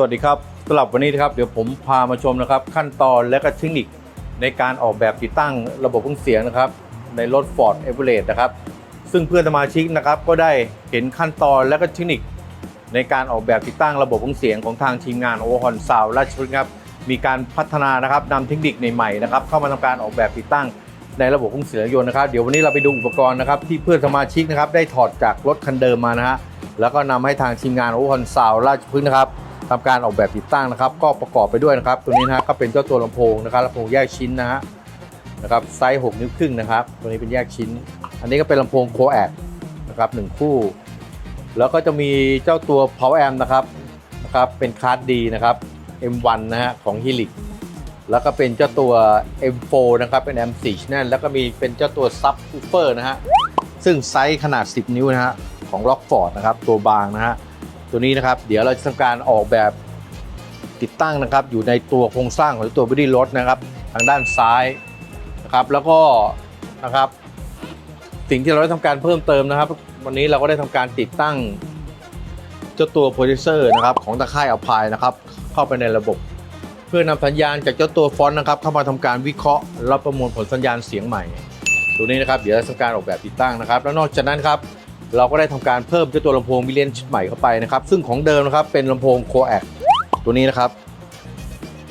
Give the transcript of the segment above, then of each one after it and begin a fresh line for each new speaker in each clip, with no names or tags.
สวัสดีครับสำหรับวันนี้นะครับเดี๋ยวผมพามาชมนะครับ ขั้นตอนและก็เทคนิคในการออกแบบติดตั้งระบบเครื่องเสียงนะครับ ในรถ Ford e v e r e s t นะครับ ซึ่งเพื่อนสมาชิกนะครับก็ได้เห็นขั้นตอนและก็เทคนิค ในการออกแบบติดตั้งระบบเครื่องเสียงของทางทีมงานโอฮอนซาวราชพฤกษ์ครับมีการพัฒนานะครับนำเทคนิคใหม่ๆนะครับเข้ามาทำการออกแบบติดตั้งในระบบเครื่องเสียงยนต์นะครับเดี๋ยววันนี้เราไปดูอุปกรณ์นะครับที่เพื่อนสมาชิกนะครับได้ถอดจากรถคันเดิมมานะฮะแล้วก็นำให้ทางทีมงานโอฮอนซาวราชพฤกษ์นะครับ ทำการออกแบบติดตั้งนะครับ ก็ประกอบไปด้วยนะครับ ตัวนี้นะฮะก็เป็นเจ้าตัวลำโพงนะครับลำโพงแยกชิ้นนะฮะนะครับไซส์ 6 นิ้วครึ่งนะครับ ตัวนี้เป็นแยกชิ้น อันนี้ก็เป็นลำโพงโคแอดนะครับหนึ่งคู่ แล้วก็จะมีเจ้าตัว power amp นะครับนะครับเป็นคาร์ดดีนะครับ M1 นะฮะของ Helix แล้วก็เป็นเจ้าตัว M4 นะครับเป็น M4 channel แล้วก็มีเป็นเจ้าตัว subwoofer นะฮะซึ่งไซส์ขนาด 10 นิ้วนะฮะของ Rockford นะครับตัวบางนะฮะ ตัวนี้นะครับ เดี๋ยวเราจะทำการออกแบบติดตั้งนะครับ อยู่ในตัวโครงสร้างของตัว body รถนะครับ ทางด้านซ้ายนะครับ แล้วก็นะครับสิ่งที่เราได้ทำการเพิ่มเติมนะครับ วันนี้เราก็ได้ทำการติดตั้งเจ้าตัวโปรดิวเซอร์นะครับของตะค่ายอัลพายนะครับ เข้าไปในระบบ เพื่อนำสัญญาณจากเจ้าตัวฟอนต์นะครับ เข้ามาทำการวิเคราะห์และประมวลผลสัญญาณเสียงใหม่ ตัวนี้นะครับ เดี๋ยวเราทำการออกแบบติดตั้งนะครับ แล้วนอกจากนั้นครับ เราก็ได้ทำการเพิ่มเจ้าตัวลำโพงมิเลนชุดใหม่เข้าไปนะครับ ซึ่งของเดิมนะครับเป็นลำโพงโคแอคตัวนี้นะครับ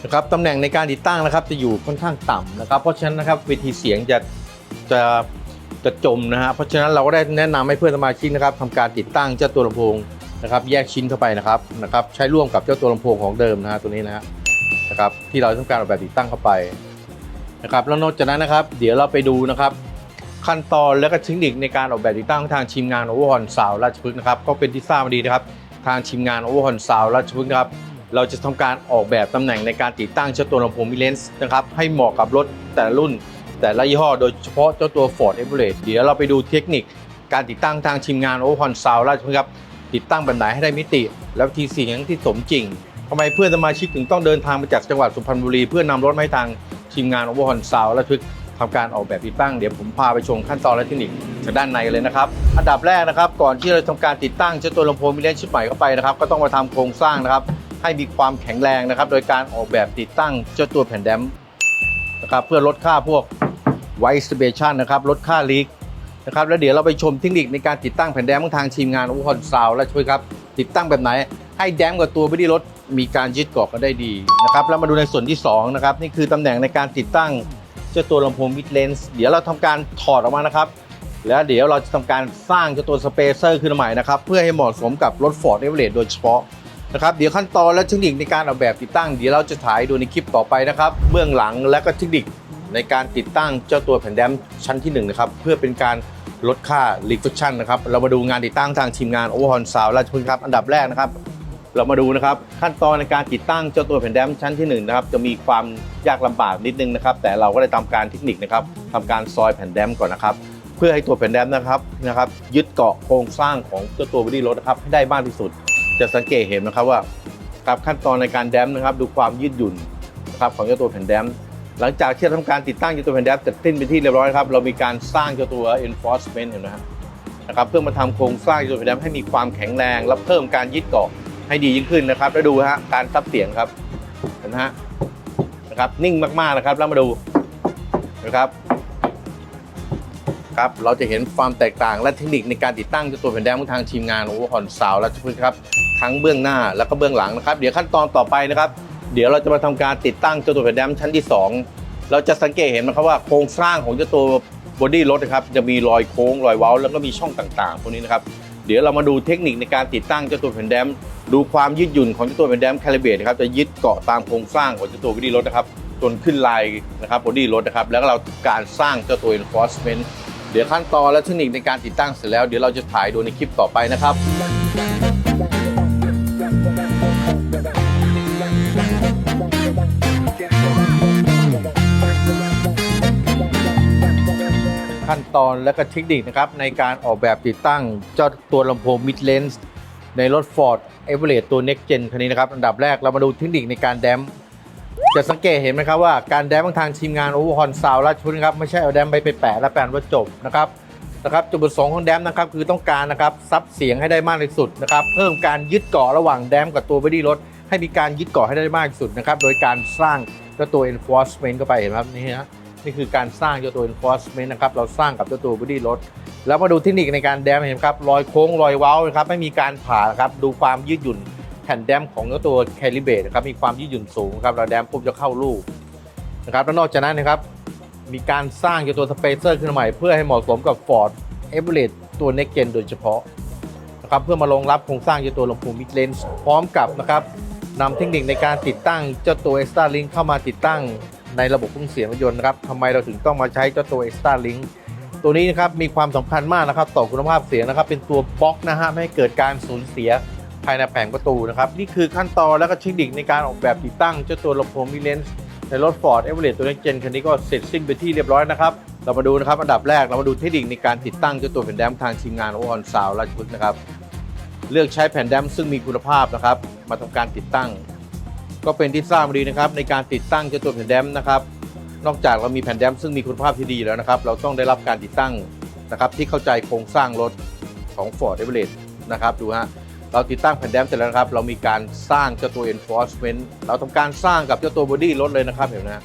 นะครับตำแหน่งในการติดตั้งนะครับ จะอยู่ค่อนข้างต่ำนะครับ เพราะฉะนั้นนะครับเวทีเสียงจะจะจะจมนะฮะเพราะฉะนั้นเราก็ได้แนะนำให้เพื่อนสมาชิกนะครับทำการติดตั้งเจ้าตัวลำโพงนะครับ แยกชิ้นเข้าไปนะครับนะครับ ใช้ร่วมกับเจ้าตัวลำโพงของเดิมนะฮะตัวนี้นะฮะนะครับที่เราทำการออกแบบติดตั้งเข้าไปนะครับแล้วนอกจากนั้นนะครับ เดี๋ยวเราไปดูนะครับ ขั้นตอนและก็เทคนิคในการออกแบบติดตั้งทางทีมงานโอเวอร์ฮอนซาวราชพฤกษ์นะครับก็เป็นที่ทราบดีนะครับทางทีมงานโอเวอร์ฮอนซาวราชพฤกษ์นะครับเราจะทำการออกแบบตำแหน่งในการติดตั้งเจ้าตัวลำโพงมิเลนส์นะครับให้เหมาะกับรถแต่ละรุ่น แต่ละยี่ห้อโดยเฉพาะเจ้าตัว Ford e v e r e s t เดี๋ยวเราไปดูเทคนิค การติดตั้งทางทีมงานโอเวอร์ฮอนซาวราชพฤกษ์ครับติดตั้งแบบไหนให้ได้มิติ และวิธีเสียงที่สมจริงทำไมเพื่อนสมาชิกถึงต้องเดินทางมาจากจังหวัดสุพรรณบุรี เพื่อนำรถมาให้ทางทีมงานโอเวอร์ฮอนซาวราชพฤกษ์ ทำการออกแบบติดตั้งเดี๋ยวผมพาไปชมขั้นตอนและเทคนิคจากด้านในเลยนะครับ อันดับแรกนะครับก่อนที่เราทำการติดตั้งเจ้าตัวลำโพงมิเลนชุดใหม่เข้าไปนะครับก็ต้องมาทำโครงสร้างนะครับให้มีความแข็งแรงนะครับ โดยการออกแบบติดตั้งเจ้าตัวแผ่นแดมนะครับเพื่อลดค่าพวกไวสเบชันนะครับลดค่าลีกนะครับแล้วเดี๋ยวเราไปชมเทคนิคในการติดตั้งแผ่นแดมของทางทีมงานอุปกรณ์ซาวและช่วยครับติดตั้งแบบไหน ให้แดมกับตัวบอดี้รถมีการยึดเกาะกันได้ดีนะครับแล้วมาดูในส่วนที่สองนะครับนี่คือตำแหน่งในการติดตั้ง จ้าตัวลำโพงมิดเลนส์เดี๋ยวเราทำการถอดออกมานะครับ แล้วเดี๋ยวเราจะทำการสร้างเจ้าตัวสเปเซอร์ขึ้นใหม่นะครับ เพื่อให้เหมาะสมกับรถ Ford e v e r e s t โดยเฉพาะนะครับเดี๋ยวขั้นตอนและเทคนิคในการออกแบบติดตั้ง เดี๋ยวเราจะถ่ายดูในคลิปต่อไปนะครับ เบื้องหลังและก็เทคนิคในการติดตั้งเจ้าตัวแผ่นแดมชั้นที่1นะครับเพื่อเป็นการลดค่า reflection นะครับเรามาดูงานติดตั้งทางทีมงาน Overhaul Sound ราชพฤกษ์ครับอันดับแรกนะครับ เรามาดูนะครับขั้นตอนในการติดตั้งเจ้าตัวแผ่นแดมชั้นที่1นะครับจะมีความยากลำบากนิดนึงนะครับ แต่เราก็ได้ทำการเทคนิคนะครับทำการซอยแผ่นแดมก่อนนะครับ เพื่อให้ตัวแผ่นแดมนะครับนะครับยึดเกาะโครงสร้างของเจ้าตัวบอดี้รถนะครับให้ได้มากที่สุด จะสังเกตเห็นนะครับว่าครับขั้นตอนในการแดมนะครับ ดูความยืดหยุ่นนะครับของเจ้าตัวแผ่นแดมหลังจากที่เราทำการติดตั้งเจ้าตัวแผ่นแดมเสร็จสิ้นเป็นที่เรียบร้อยครับเรามีการสร้างเจ้าตัว enforcement เห็นไหมครับนะครับเพื่อมาทำโครงสร้างเจ้าตัวแผ่นแดมให้มีความแข็งแรง และเพิ่มการยึดเกาะ ให้ดียิ่งขึ้นนะครับ แล้วดูฮะการซับเสียงครับเห็นไหมฮะนะครับนิ่งมากๆนะครับแล้วมาดูนะครับครับเราจะเห็นความแตกต่างและเทคนิคในการติดตั้งเจ้าตัวแผ่นแดงของทางทีมงานโอเวอร์ฮอนซาวและทุกครับทั้งเบื้องหน้าแล้วก็เบื้องหลังนะครับ เดี๋ยวขั้นตอนต่อไปนะครับ เดี๋ยวเราจะมาทำการติดตั้งเจ้าตัวแผ่นแดงชั้นที่ 2 เราจะสังเกตเห็นนะครับว่าโครงสร้างของเจ้าตัวบอดี้รถนะครับจะมีรอยโค้งรอยเว้า แล้วก็มีช่องต่างๆพวกนี้นะครับ เดี๋ยวเรามาดูเทคนิคในการติดตั้งเจ้าตัวแผ่นแดมดูความยืดหยุ่นของเจ้าตัวแผ่นแดมคาลิเบรตนะครับจะยึดเกาะตามโครงสร้างของเจ้าตัวบอดี้รถนะครับจนขึ้นลายนะครับบอดี้รถนะครับแล้วก็เราการสร้างเจ้าตัว enforcement เดี๋ยวขั้นตอนและเทคนิคในการติดตั้งเสร็จแล้วเดี๋ยวเราจะถ่ายดูในคลิปต่อไปนะครับ ขั้นตอนและก็เทคนิคนะครับในการออกแบบติดตั้งเจ้าตัวลำโพง mid range ในรถ Ford e v e r e s t ตัว Next Gen คันนี้นะครับอันดับแรกเรามาดูเทคนิคในการแดมจะสังเกตเห็นไหมครับว่าการแดมของทางทีมงานโอเวอร์ฮอนซาวราชพุทนครับไม่ใช่เอาแดมไปไปแปะแล้วแปะว่าจบนะครับนะครับจุดประสงค์ของแดมนะครับคือต้องการนะครับซับเสียงให้ได้มากที่สุดนะครับเพิ่มการยึดเกาะระหว่างแดมกับตัวบอดี้รถให้มีการยึดเกาะให้ได้มากที่สุดนะครับโดยการสร้างเจ้าตัว enforcement เข้าไปเห็นไหมครับนี่ฮะ นี่คือการสร้างเจ้าตัว enforcement นะครับ เราสร้างกับเจ้าตัว body รถ แล้วมาดูเทคนิคในการแดมเห็นครับ รอยโค้งรอยเว้านะครับ ไม่มีการผ่านครับ ดูความยืดหยุ่นแผ่นแดมของเจ้าตัว calibrate นะครับ มีความยืดหยุ่นสูงครับ เราแดมปุ๊บจะเข้าลูกนะครับ แล้วนอกจากนั้นนะครับ มีการสร้างเจ้าตัวสเปเซอร์ขึ้นมาใหม่เพื่อให้เหมาะสมกับ Ford e v e r e s t ตัว Next Gen โดยเฉพาะนะครับ เพื่อมารองรับโครงสร้างเจ้าตัวลำโพง mid range พร้อมกับนะครับนำเทคนิคในการติดตั้งเจ้าตัว Extra Link เข้ามาติดตั้ง ในระบบเครื่องเสียงรถยนต์นะครับทำไมเราถึงต้องมาใช้เจ้าตัว Extra Link ตัวนี้นะครับมีความสำคัญมากนะครับต่อคุณภาพเสียงนะครับ เป็นตัวบล็อกนะฮะไม่ให้เกิดการสูญเสียภายในแผงประตูนะครับนี่คือขั้นตอนและก็เทคนิคในการออกแบบติดตั้งเจ้าตัวลำโพง mid range ในรถ Ford e v e r e s t ตัว Next Gen คันนี้ก็เสร็จสิ้นไปที่เรียบร้อยนะครับเรามาดูนะครับอันดับแรกเรามาดูเทคนิคในการติดตั้งเจ้าตัวแผ่นแดมทางทีมงานโอออนซาวราชพฤกษ์นะครับเลือกใช้แผ่นแดมซึ่งมีคุณภาพนะครับมาทำการติดตั้ง ก็เป็นที่ทราบดีนะครับในการติดตั้งเจ้าตัวแผ่นแดมนะครับ นอกจากเรามีแผ่นแดมซึ่งมีคุณภาพที่ดีแล้วนะครับ เราต้องได้รับการติดตั้งนะครับที่เข้าใจโครงสร้างรถของ Ford e v e r e s t นะครับดูฮะเราติดตั้งแผ่นแดมเสร็จแล้วนะครับเรามีการสร้างเจ้าตัว enforcement เราทำการสร้างกับเจ้าตัวบอดี้รถเลยนะครับเห็นไหมฮะ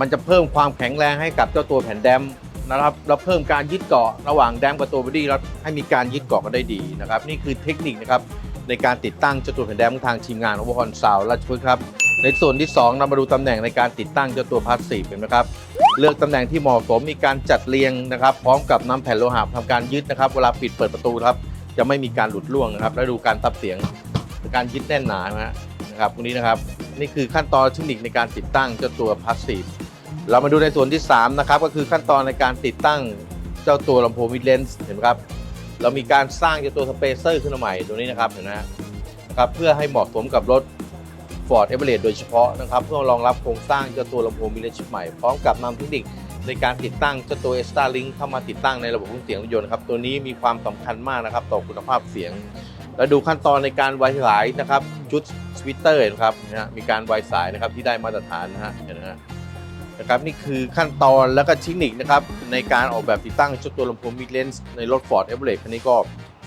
มันจะเพิ่มความแข็งแรงให้กับเจ้าตัวแผ่นแดมนะครับ เราเพิ่มการยึดเกาะระหว่างแดมกับตัวบอดี้แล้วให้มีการยึดเกาะกันได้ดีนะครับ นี่คือเทคนิคนะครับ ในการติดตั้งเจ้าตัวแผ่นแดมของทางทีมงานอเวอร์ฮอนซาวราชพฤกษ์ครับ ในส่วนที่สองเรามาดูตำแหน่งในการติดตั้งเจ้าตัวพาสซีฟเห็นไหมครับเลือกตำแหน่งที่เหมาะสมมีการจัดเรียงนะครับ พร้อมกับนำแผ่นโลหะทำการยึดนะครับ เวลาปิดเปิดประตูครับจะไม่มีการหลุดร่วงนะครับ และดูการตับเสียงการยึดแน่นหนานะฮะนะครับตรงนี้นะครับนี่คือขั้นตอนเทคนิคในการติดตั้งเจ้าตัวพาสซีฟเรามาดูในส่วนที่สามนะครับก็คือขั้นตอนในการติดตั้งเจ้าตัวลำโพงมิดเลนส์เห็นไหมครับ เรามีการสร้างเจ้าตัวสเปเซอร์ขึ้นมาใหม่ตัวนี้นะครับเห็นไหมครับเพื่อให้เหมาะสมกับรถ Ford e v e r e s t โดยเฉพาะนะครับ เพื่อรองรับโครงสร้างเจ้าตัวลำโพงมิเลชุดใหม่ พร้อมกับนำเทคนิคในการติดตั้งเจ้าตัว Extra Link เข้ามาติดตั้งในระบบเครื่องเสียงรถยนต์ครับตัวนี้มีความสำคัญมากนะครับต่อคุณภาพเสียง แล้วดูขั้นตอนในการไวสายนะครับชุดสวิตเตอร์นะครับนะฮะมีการไวสายนะครับที่ได้มาตรฐานนะฮะเห็นไหมฮะ นะครับนี่คือขั้นตอนและก็เทคนิคนะครับในการออกแบบติดตั้งเจ้าตัวลำโพงมิดเลนส์ในรถ Ford e v e r e s t คันนี้ก็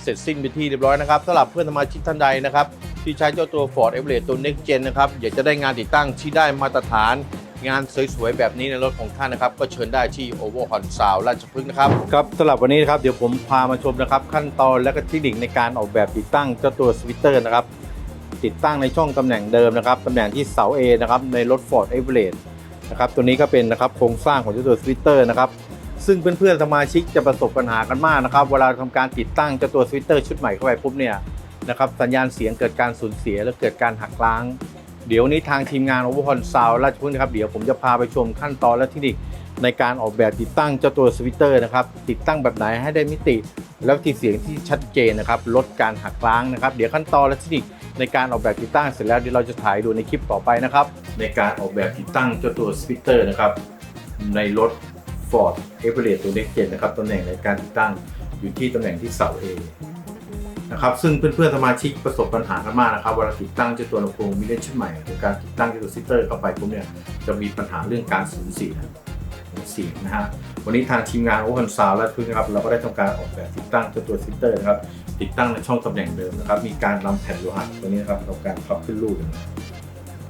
เสร็จสิ้นไปที่เรียบร้อยนะครับสำหรับเพื่อนสมาชิกท่านใดนะครับที่ใช้เจ้าตัว Ford e v e r e s t ตัว Next Gen นะครับอยากจะได้งานติดตั้งที่ได้มาตรฐานงานสวยๆ แบบนี้ในรถของท่านนะครับ ก็เชิญได้ที่ o v o h o n s o u n d ราชพฤกษ์นะครับ ครับสำหรับวันนี้นะครับ เดี๋ยวผมพามาชมนะครับ ขั้นตอนและก็เทคนิคในการออกแบบติดตั้งเจ้าตัวสวิตเตอร์นะครับ ติดตั้งในช่องตำแหน่งเดิมนะครับตำแหน่งที่เสา A นะครับในรถ Ford e v e r e s t นะครับตัวนี้ก็เป็นนะครับโครงสร้างของเจ้าตัวสวิตเตอร์นะครับซึ่งเพื่อนๆสมาชิกจะประสบปัญหากันมากนะครับ เวลาทำการติดตั้งเจ้าตัวสวิตเตอร์ชุดใหม่เข้าไปปุ๊บเนี่ยนะครับสัญญาณเสียงเกิดการสูญเสียและเกิดการหักล้าง เดี๋ยวนี้ทางทีมงานโอเวอร์ฮอนซาวราชพฤกษ์นะครับเดี๋ยวผมจะพาไปชมขั้นตอนและเทคนิคในการออกแบบติดตั้งเจ้าตัวสวิตเตอร์นะครับติดตั้งแบบไหนให้ได้มิติ แล้วที่เสียงที่ชัดเจนนะครับลดการหักล้างนะครับ เดี๋ยวขั้นตอนและเทคนิคในการออกแบบติดตั้งเสร็จแล้วเดี๋ยวเราจะถ่ายดูในคลิปต่อไปนะครับ ในการออกแบบติดตั้งเจ้าตัวสวิเตอร์นะครับในรถ Ford e v e r e s t ตัว Next Gen นะครับตำแหน่งในการติดตั้งอยู่ที่ตำแหน่งที่เสา A นะครับซึ่งเพื่อนๆสมาชิกประสบปัญหากันมากนะครับเวลาติดตั้งเจ้าตัวลำโพงมิเลนชุดใหม่หรือการติดตั้งเจ้าตัวซิเตอร์เข้าไปปุ๊บเนี่ยจะมีปัญหาเรื่องการสูญเสีย เสียงนะฮะวันนี้ทางทีมงานโอเ n นซาวและพึ่งนะครับเราก็ได้ทำการออกแบบติดตั้งตัวซิสเตอร์นะครับติดตั้งในช่องตำแหน่งเดิมนะครับมีการนำแผ่นโลหะตัวนี้นะครับทำการพับขึ้นรูป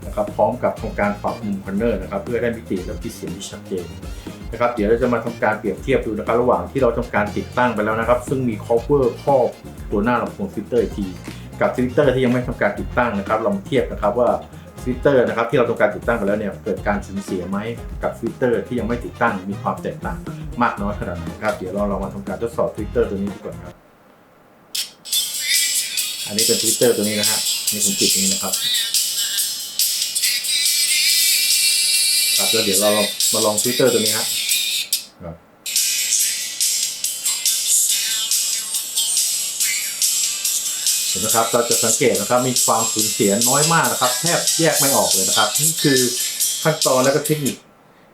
นะครับพร้อมกับทำการปรับมุมคอนเนอร์นะครับเพื่อได้มิติและที่เสียงที่ชัดเจนนะครับเดี๋ยวเราจะมาทำการเปรียบเทียบดูนะครับระหว่างที่เราทำการติดตั้งไปแล้วนะครับ ซึ่งมี cover ครอบตัวหน้าลำโพงฟิลเตอร์ทีกับฟิลเตอร์ที่ยังไม่ทำการติดตั้งนะครับลองเทียบนะครับว่า ฟิลเตอร์นะครับที่เราทำการติดตั้งไปแล้วเนี่ยเกิดการสูญเสียไหมกับฟิลเตอร์ที่ยังไม่ติดตั้งมีความแตกต่างมากน้อยขนาดไหนครับเดี๋ยวเราลองมาทำการทดสอบฟิลเตอร์ตัวนี้ดูก่อนครับ อันนี้เป็นฟิลเตอร์ตัวนี้นะฮะนี่ผมติดตรงนี้นะครับครับแล้วเดี๋ยวเราลองมาลองฟิลเตอร์ตัวนี้ฮะครับ เห็นไหมครับเราจะสังเกตนะครับมีความสูญเสียน้อยมากนะครับ แทบแยกไม่ออกเลยนะครับ นี่คือขั้นตอนและก็เทคนิค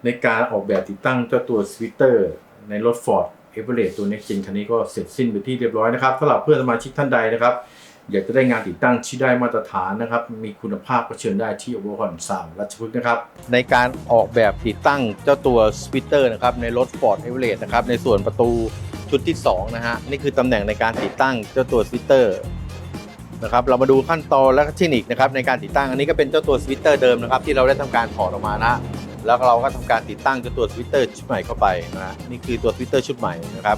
ในการออกแบบติดตั้งเจ้าตัวสวิตเตอร์ในรถ Ford e v e r e s t ตัว Next Gen คันนี้ก็เสร็จสิ้นไปที่เรียบร้อยนะครับสำหรับเพื่อนสมาชิกท่านใดนะครับ อยากจะได้งานติดตั้งที่ได้มาตรฐานนะครับ มีคุณภาพก็เชิญได้ที่โอเวอร์ฮอนสามรัชพฤกษ์นะครับ ในการออกแบบติดตั้งเจ้าตัวสวิตเตอร์นะครับในรถ Ford e v e r e s t นะครับในส่วนประตูชุดที่2นะฮะนี่คือตำแหน่งในการติดตั้งเจ้าตัวสวิตเตอร์ นะครับเรามาดูขั้นตอนและเทคนิคนะครับในการติดตั้งอันนี้ก็เป็นเจ้าตัวสวิตเตอร์เดิมนะครับที่เราได้ทำการถอดออกมานะแล้วเราก็ทำการติดตั้งเจ้าตัวสวิตเตอร์ชุดใหม่เข้าไปนะนี่คือตัวสวิตเตอร์ชุดใหม่นะครับ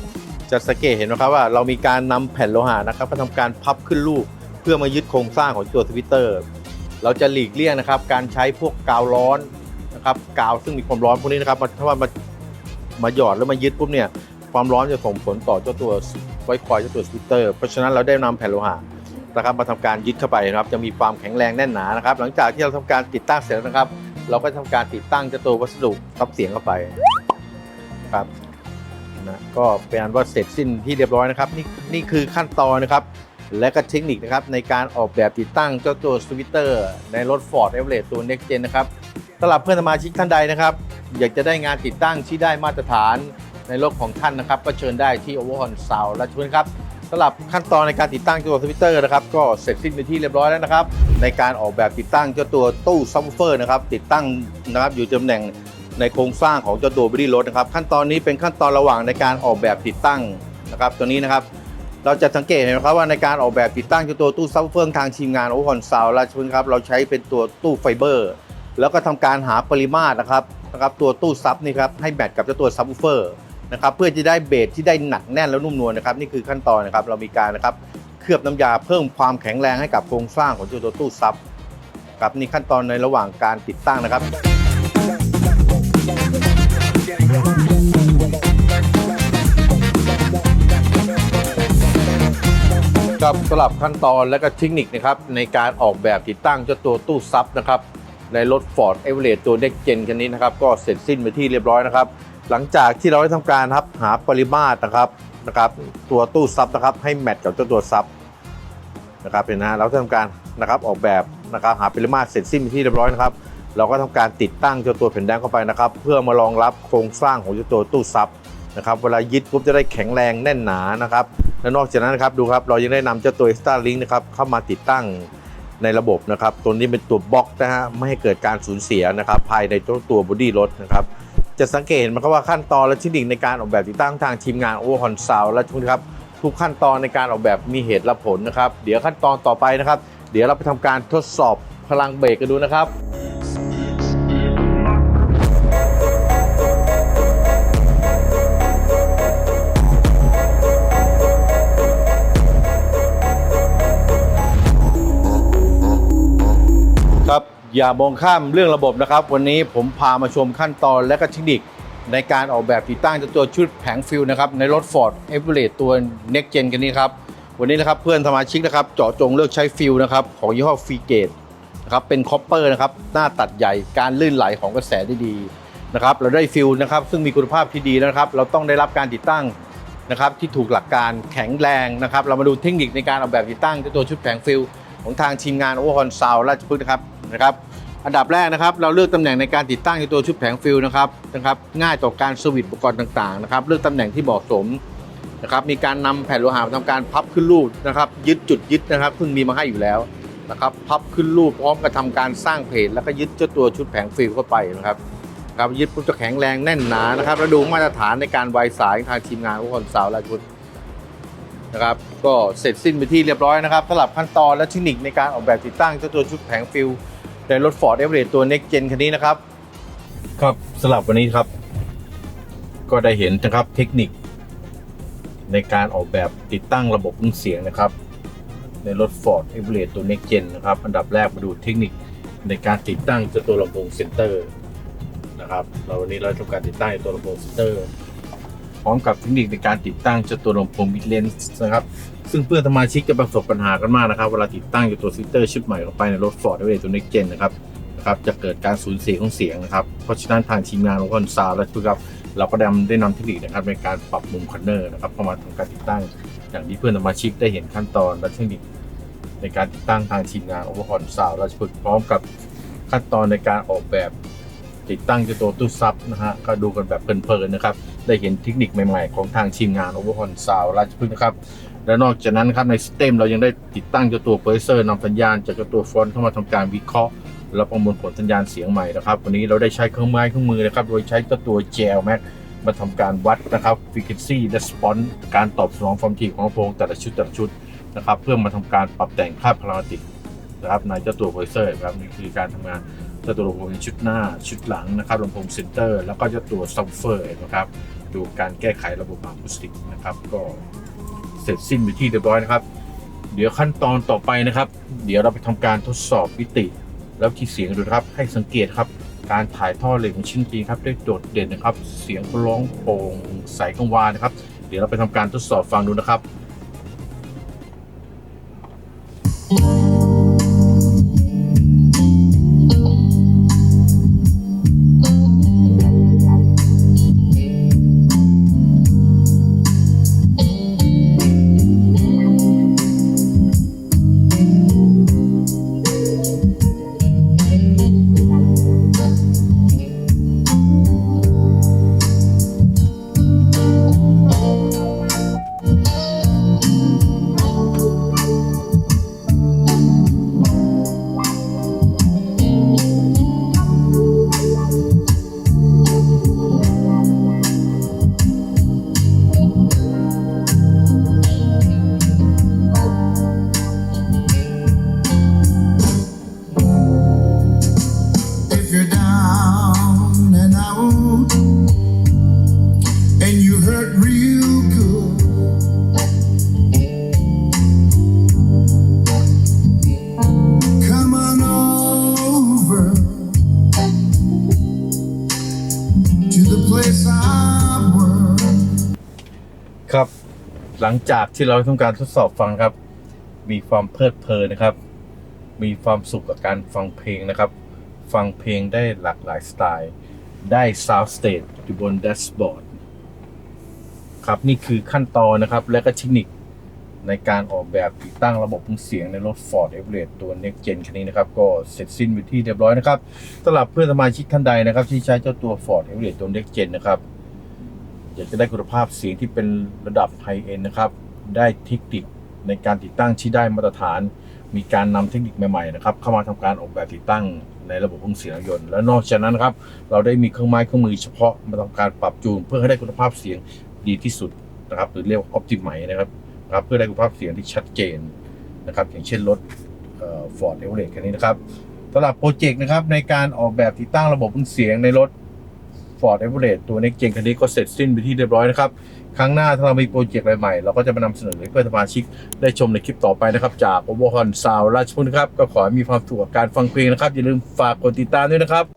จะสังเกตเห็นนะครับว่าเรามีการนำแผ่นโลหะนะครับมาทำการพับขึ้นรูปเพื่อมายึดโครงสร้างของตัวสวิตเตอร์ เราจะหลีกเลี่ยงนะครับ การใช้พวกกาวร้อนนะครับกาวซึ่งมีความร้อนพวกนี้นะครับถ้าว่ามามาหยอดแล้วมายึดปุ๊บเนี่ยความร้อนจะส่งผลต่อเจ้าตัวไว้คอยเจ้าตัวสวิตเตอร์เพราะฉะนั้นเราได้นำแผ่นโลหะ นะครับมาทำการยึดเข้าไปนะครับ จะมีความแข็งแรงแน่นหนานะครับ หลังจากที่เราทำการติดตั้งเสร็จนะครับ เราก็ทำการติดตั้งเจ้าตัววัสดุรับเสียงเข้าไปครับนะก็เป็นอันว่าเสร็จสิ้นที่เรียบร้อยนะครับ นี่นี่คือขั้นตอนนะครับ และก็เทคนิคนะครับในการออกแบบติดตั้งเจ้าตัวสวิตเตอร์ในรถ Ford e v e r e s t ตัว Next Gen นะครับสำหรับเพื่อนสมาชิกท่านใดนะครับ อยากจะได้งานติดตั้งที่ได้มาตรฐานในรถของท่านนะครับ ก็เชิญได้ที่ Overhaul Sound และชวนครับ สำหรับขั้นตอนในการติดตั้งตัวสวิตเตอร์นะครับก็เสร็จสิ้นไปที่เรียบร้อยแล้วนะครับ ในการออกแบบติดตั้งเจ้าตัวตู้ซับวูเฟอร์นะครับติดตั้งนะครับอยู่ตำแหน่งในโครงสร้างของเจ้าตัวบอดี้รถนะครับขั้นตอนนี้เป็นขั้นตอนระหว่างในการออกแบบติดตั้งนะครับตัวนี้นะครับ เราจะสังเกตเห็นครับว่าในการออกแบบติดตั้งเจ้าตัวตู้ซับวูเฟอร์ทางทีมงานโอคอนซาวราชพฤกษ์ครับเราใช้เป็นตัวตู้ไฟเบอร์ แล้วก็ทำการหาปริมาตรนะครับนะครับตัวตู้ซับนี่ครับให้แมทกับเจ้าตัวซับวูเฟอร์ นะครับเพื่อจะได้เบสที่ได้หนักแน่นแล้วนุ่มนวลนะครับนี่คือขั้นตอนนะครับเรามีการนะครับเคลือบน้ำยาเพิ่มความแข็งแรงให้กับโครงสร้างของตัวตู้ซับครับนี่ขั้นตอนในระหว่างการติดตั้งนะครับครับสำหรับขั้นตอนและก็เทคนิคนะครับในการออกแบบติดตั้งเจ้าตัวตู้ซับนะครับในรถ Ford e v e r e s t ตัว Next Gen คันนี้นะครับก็เสร็จสิ้นไปที่เรียบร้อยนะครับ หลังจากที่เราได้ทำการครับหาปริมาตรนะครับนะครับ ตัวตู้ซับนะครับ ให้แมทกับเจ้าตัวซับนะครับเป็นนะเราทำการนะครับออกแบบนะครับหาปริมาตรเสร็จสิ้นที่เรียบร้อยนะครับ เราก็ทำการติดตั้งเจ้าตัวแผ่นแดงเข้าไปนะครับ เพื่อมารองรับโครงสร้างของเจ้าตัวตู้ซับนะครับเวลายึดปุ๊บจะได้แข็งแรงแน่นหนานะครับและนอกจากนั้นนะครับดูครับเรายังได้นำเจ้าตัว Extra Link นะครับเข้ามาติดตั้งในระบบนะครับ ตัวนี้เป็นตัวบล็อกนะฮะไม่ให้เกิดการสูญเสียนะครับภายในตัวตัวบอดี้รถนะครับ จะสังเกตเห็นมันก็ว่าขั้นตอนและเทคนิคในการออกแบบติดตั้งทางทีมงานโอเวอร์ฮอนซาวและทุกครับทุกขั้นตอนในการออกแบบมีเหตุและผลนะครับ เดี๋ยวขั้นตอนต่อไปนะครับ เดี๋ยวเราไปทำการทดสอบพลังเบรกกันดูนะครับ อย่ามองข้ามเรื่องระบบนะครับ วันนี้ผมพามาชมขั้นตอนและก็เทคนิค ในการออกแบบติดตั้งตัวชุดแผงฟิลนะครับ ในรถ Ford e v e r e t ตัว Next Gen กันนี้ครับ วันนี้นะครับเพื่อนสมาชิกนะครับ เจาะจงเลือกใช้ฟิลนะครับ ของยี่ห้อฟีเกตนะครับเป็นคอปเปอร์นะครับ หน้าตัดใหญ่การลื่นไหลของกระแสได้ดีนะครับเราได้ฟิลนะครับซึ่งมีคุณภาพที่ดีนะครับ เราต้องได้รับการติดตั้งนะครับที่ถูกหลักการแข็งแรงนะครับ เรามาดูเทคนิคในการออกแบบติดตั้งตัวชุดแผงฟิลของทางทีมงานโอเวอร์ฮอนซาวราชพฤกษ์นะครับ นะครับอันดับแรกนะครับเราเลือกตำแหน่งในการติดตั้งในตัวชุดแผงฟิลนะครับนะครับง่ายต่อการสวิตช์อุปกรณ์ต่างๆนะครับเลือกตำแหน่งที่เหมาะสมนะครับมีการนำแผ่นโลหะมาทำการพับขึ้นรูปนะครับ ยึดจุดยึดนะครับซึ่งมีมาให้อยู่แล้วนะครับพับขึ้นรูปพร้อมกับทำการสร้างเพจแล้วก็ยึดเจ้าตัวชุดแผงฟิลเข้าไปนะครับครับยึดปุ๊บจะแข็งแรงแน่นหนานะครับแล้วดูมาตรฐานในการไวสายทางทีมงานโอเวอร์ฮอนซาวราชพฤกษ์นะครับก็เสร็จสิ้นไปที่เรียบร้อยนะครับสำหรับขั้นตอนและเทคนิคในการออกแบบติดตั้งเจ้าตัวชุดแผงฟิล ในรถ Ford e v e r e s t ตัว Next Gen คันนี้นะครับ ครับสำหรับวันนี้ครับ ก็ได้เห็นนะครับเทคนิค ในการออกแบบติดตั้งระบบเครื่องเสียงนะครับ ในรถ Ford e v e r e s t ตัว Next Gen นะครับอันดับแรกมาดูเทคนิคในการติดตั้งตัวลำโพงเซนเตอร์นะครับเราวันนี้เราทำการติดตั้งตัวลำโพงเซนเตอร์ ร้อมกับเทคนิคในการติดตั้งเจตัวลำโพงมิดเลนส์นะครับ ซึ่งเพื่อนสมาชิกจะประสบปัญหากันมากนะครับ เวลาติดตั้งเจตัวซิสเตอร์ชุดใหม่เข้าไปในรถ Ford e v e r e s t ตัว Next Gen นะครับนะครับจะเกิดการสูญเสียของเสียงนะครับ เพราะฉะนั้นทางทีมงานของคอนซาและทุกครับเราก็ได้นำได้นำเทคนิคนะครับในการปรับมุมคอนเนอร์นะครับเข้ามาทำการติดตั้ง อย่างที่เพื่อนสมาชิกได้เห็นขั้นตอนและเทคนิคในการติดตั้งทางทีมงานโอเวอร์ฮอนซาวราชพฤกษ์พร้อมกับขั้นตอนในการออกแบบ ติดตั้งเจ้าตัวตู้ซับนะฮะก็ดูกันแบบเพลินๆนะครับ ได้เห็นเทคนิคใหม่ๆ ของทางทีมงานโอเวอร์ฮอนซาวราชพฤกษ์นะครับ และนอกจากนั้นครับในสเต็มเรายังได้ติดตั้งเจ้าตัวเพรสเซอร์นำสัญญาณ จากเจ้าตัวฟอนต์เข้ามาทำการวิเคราะห์และประมวลผลสัญญาณเสียงใหม่นะครับ วันนี้เราได้ใช้เครื่องไม้เครื่องมือนะครับ โดยใช้เจ้าตัว JL Max มาทำการวัดนะครับ frequency response การตอบสนองความถี่ของลำโพงแต่ละชุดแต่ละชุดนะครับ เพื่อมาทำการปรับแต่งค่าพาราติกนะครับในเจ้าตัวโพลิเซอร์ครับนี่คือการทำงาน จ้าตัวลำโพงในชุดหน้าชุดหลังนะครับลำโพงเซนเตอร์ แล้วก็จ้าตัวซับเฟอร์นะครับดูการแก้ไขระบบอะคูสติกนะครับก็เสร็จสิ้นไปที่เรียบร้อยนะครับ เดี๋ยวขั้นตอนต่อไปนะครับ เดี๋ยวเราไปทำการทดสอบมิติ แล้วที่เสียงดูครับให้สังเกตครับ การถ่ายท่อเหล็กของชิ้นจีครับได้โดดเด่นนะครับ เสียงร้องโป่งใสกังวานนะครับ เดี๋ยวเราไปทำการทดสอบฟังดูนะครับ หลังจากที่เราทำการทดสอบฟังครับ มีความเพลิดเพลินนะครับ มีความสุขกับการฟังเพลงนะครับ ฟังเพลงได้หลากหลายสไตล์ ได้ Sound Stage อยู่บนแดชบอร์ดครับนี่คือขั้นตอนนะครับและก็เทคนิคในการออกแบบติดตั้งระบบเครื่งเสียงในรถ Ford Everest ตัว Next Gen คันนี้นะครับ ก็เสร็จสิ้นไปที่เรียบร้อยนะครับสำหรับเพื่อนสมาชิกท่านใดนะครับ ที่ใช้เจ้าตัว Ford Everest ตัว Next Gen นะครับ อยากจะได้คุณภาพเสียงที่เป็นระดับไฮเอ็นนะครับ ได้เทคนิคในการติดตั้งที่ได้มาตรฐาน มีการนำเทคนิคใหม่ๆนะครับเข้ามาทำการออกแบบติดตั้งในระบบเครื่องเสียงรถยนต์ และนอกจากนั้นครับ เราได้มีเครื่องไม้เครื่องมือเฉพาะมาทำการปรับจูน เพื่อให้ได้คุณภาพเสียงดีที่สุดนะครับ หรือเรียกว่าออ t ติไมนะครับนะครับ เพื่อได้คุณภาพเสียงที่ชัดเจนนะครับ อย่างเช่นรถฟอร์ดเอเวอเรสต์คันนี้นะครับสำหรับโปรเจกต์นะครับในการออกแบบติดตั้งระบบเครื่องเสียงในรถ Ford e v e r e s t ตัว Next Gen คันนี้ก็เสร็จสิ้นไปที่เรียบร้อยนะครับ ครั้งหน้าถ้าเรามีโปรเจกต์อะไรใหม่ เราก็จะมานำเสนอให้เพื่อนสมาชิกได้ชมในคลิปต่อไปนะครับ จากโอเวอร์ฮอนซาวราชพุนครับ ก็ขอให้มีความสุขกับการฟังเพลงนะครับ อย่าลืมฝากกดติดตามด้วยนะครับ